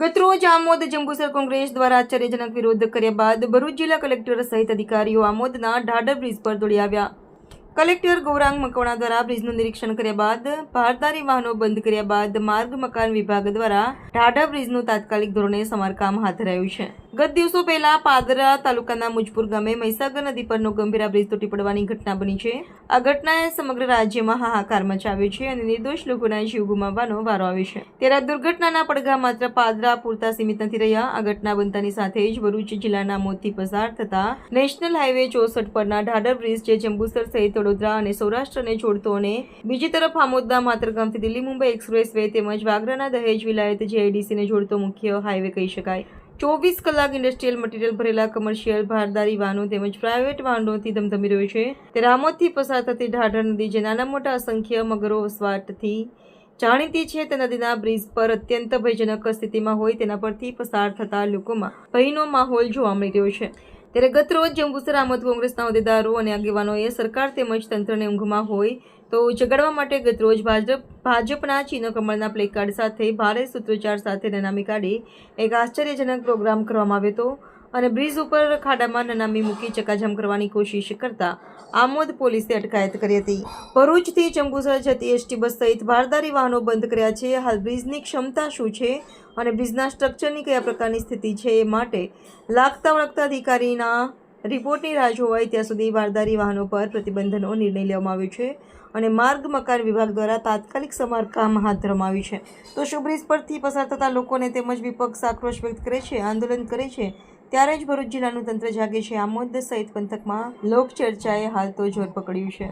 રોજ આમોદ જંબુસર કોંગ્રેસ દ્વારા આશ્ચર્યજનક વિરોધ કર્યા બાદ ભરૂચ જિલ્લા કલેક્ટર સહિત અધિકારીઓ આમોદના ઢાઢર બ્રિજ પર દોડી આવ્યા. કલેક્ટર ગૌરાંગ મકવાણા દ્વારા બ્રિજનું નિરીક્ષણ કર્યા બાદ ભારદારી વાહનો બંધ કર્યા બાદ માર્ગ મકાન વિભાગ દ્વારા ઢાઢર બ્રિજનું તાત્કાલિક ધોરણે સમારકામ હાથ ધરાયું છે. ગત દિવસો પહેલા પાદરા તાલુકાના મુજપુર ગામે મહીસાગર નદી પરનો ગંભીર બ્રિજ તૂટી પડવાની ઘટના બની છે. આ ઘટનાએ સમગ્ર રાજ્યમાં હાહાકાર મચાવ્યો છે અને નિર્દોષ લોકોના જીવ ગુમાવવાનો વારો આવ્યો છે. ત્યારે દુર્ઘટનાના પડઘા માત્ર પાદરા પૂરતા સીમિત નથી રહ્યા. આ ઘટના બનતાની સાથે જ ભરૂચ જિલ્લાના મોતથી પસાર થતા નેશનલ હાઈવે ચોસઠ પરના ઢાડર બ્રિજ જે જંબુસર સહિત વડોદરા અને સૌરાષ્ટ્રને જોડતો અને બીજી તરફ આમોદના માતરગામથી દિલ્હી મુંબઈ એક્સપ્રેસ તેમજ વાગરાના દહેજ વિલાયત જીઆઈડીસીને જોડતો મુખ્ય હાઈવે કહી શકાય. ચોવીસ કલાક ઇન્ડસ્ટ્રીયલ મટીરીયલ ભરેલા કમર્શિયલ ભારદારી વાહનો તેમજ પ્રાઇવેટ વાહનોથી ધમધમી રહ્યો છે. તે રામોદથી પસાર થતી ઢાઢર નદી જે નાના મોટા અસંખ્ય મગરો વસવાટથી જાણીતી છે. તે નદીના બ્રિજ પર અત્યંત ભયજનક સ્થિતિમાં હોય તેના પરથી પસાર થતા લોકોમાં ભયનો માહોલ જોવા મળી રહ્યો છે. ત્યારે ગત રોજ જંબુસર આમદ કોંગ્રેસના હોદ્દેદારો અને આગેવાનોએ સરકાર તેમજ તંત્રને ઊંઘમાં હોય તો જગાડવા માટે ગત રોજ ભાજપ ભાજપના ચિહ્ન કમળના પ્લેકાર્ડ સાથે ભારે સૂત્રોચ્ચાર સાથે નનામી કાઢી એક આશ્ચર્યજનક પ્રોગ્રામ કરવામાં આવ્યો હતો. અને બ્રિજ ઉપર ખાડામાં નનામી મૂકી ચકાજામ કરવાની કોશિશ કરતા આમોદ પોલીસે અટકાયત કરી હતી. ભરૂચથી ચંબુસર જતી એસટી બસ સહિત ભારદારી વાહનો બંધ કર્યા છે. હાલ બ્રિજની ક્ષમતા શું છે અને બ્રિજના સ્ટ્રક્ચરની કયા પ્રકારની સ્થિતિ છે એ માટે લાગતા વળગતા અધિકારીના રિપોર્ટની રાહ જોવાય ત્યાં સુધી વારદારી વાહનો પર પ્રતિબંધનો નિર્ણય લેવામાં આવ્યો છે અને માર્ગ મકાન વિભાગ દ્વારા તાત્કાલિક સમારકામ હાથ ધરવામાં આવ્યું છે. તો શું પરથી પસાર થતા લોકોને તેમજ વિપક્ષ આક્રોશ વ્યક્ત કરે છે, આંદોલન કરે છે ત્યારે જ ભરૂચ જિલ્લાનું તંત્ર જાગે છે. આમોદ સહિત પંથકમાં લોકચર્ચાએ હાલ તો જોર પકડ્યું છે.